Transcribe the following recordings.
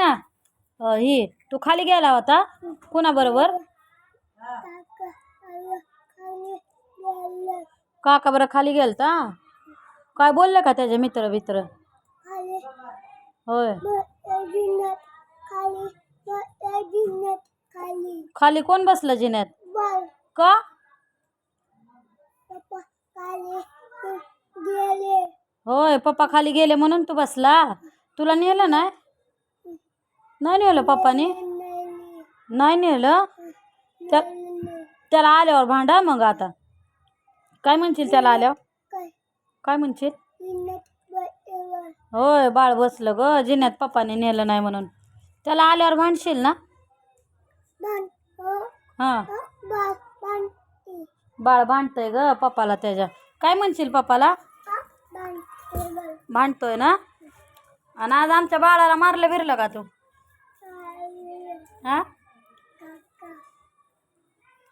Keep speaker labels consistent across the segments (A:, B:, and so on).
A: ना? ही तू खाली गेला होता कोणाबरोबर? काका बरं खाली गेलता? काय बोलले का त्याचे मित्र मित्र होय. खाली कोण बसलं जिन्यात? का? होय पप्पा खाली गेले म्हणून तू बसला? तुला नेलं नाही? नाही नेलं पप्पानी? नाही नेलं? त्या त्याला आल्यावर भांडा मग आता. काय म्हणशील त्याला आल्यावर? काय म्हणशील? होय बाळ बसलं ग. जिन्यात पप्पाने नेलं नाही म्हणून. त्याला आल्यावर भांडशील ना? हां. बाळ भांडतोय ग पप्पाला त्याच्या. काय म्हणशील पप्पाला? भांडतोय ना? आणि आज आमच्या बाळाला मारलं बिरलं का तू? हा?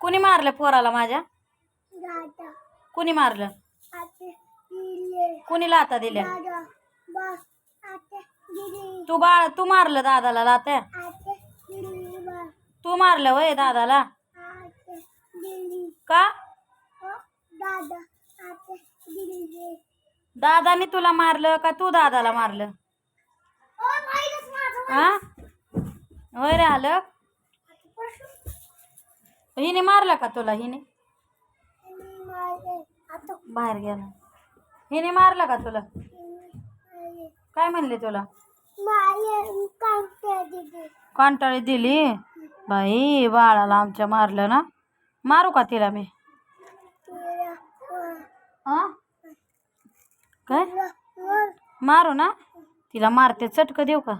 A: कुणी मारलं पोराला माझ्या? कुणी मारलं? कुणी लाता दिल्या? तू बाळ तू मारलं दादाला लात्या तू मारलं वय दादाला? का? दादाने तुला मारलं का तू दादाला मारलं? हा? होय रे आलं. हिने मारला का तुला? हिने? बाहेर गेला. हिने मारला का तुला? काय म्हणले तुला? कंटाळी दिली. बाई बाळाला आमच्या मारलं ना. मारू का तिला मी? काय? मारू ना. तिला मारते चटक देऊ का?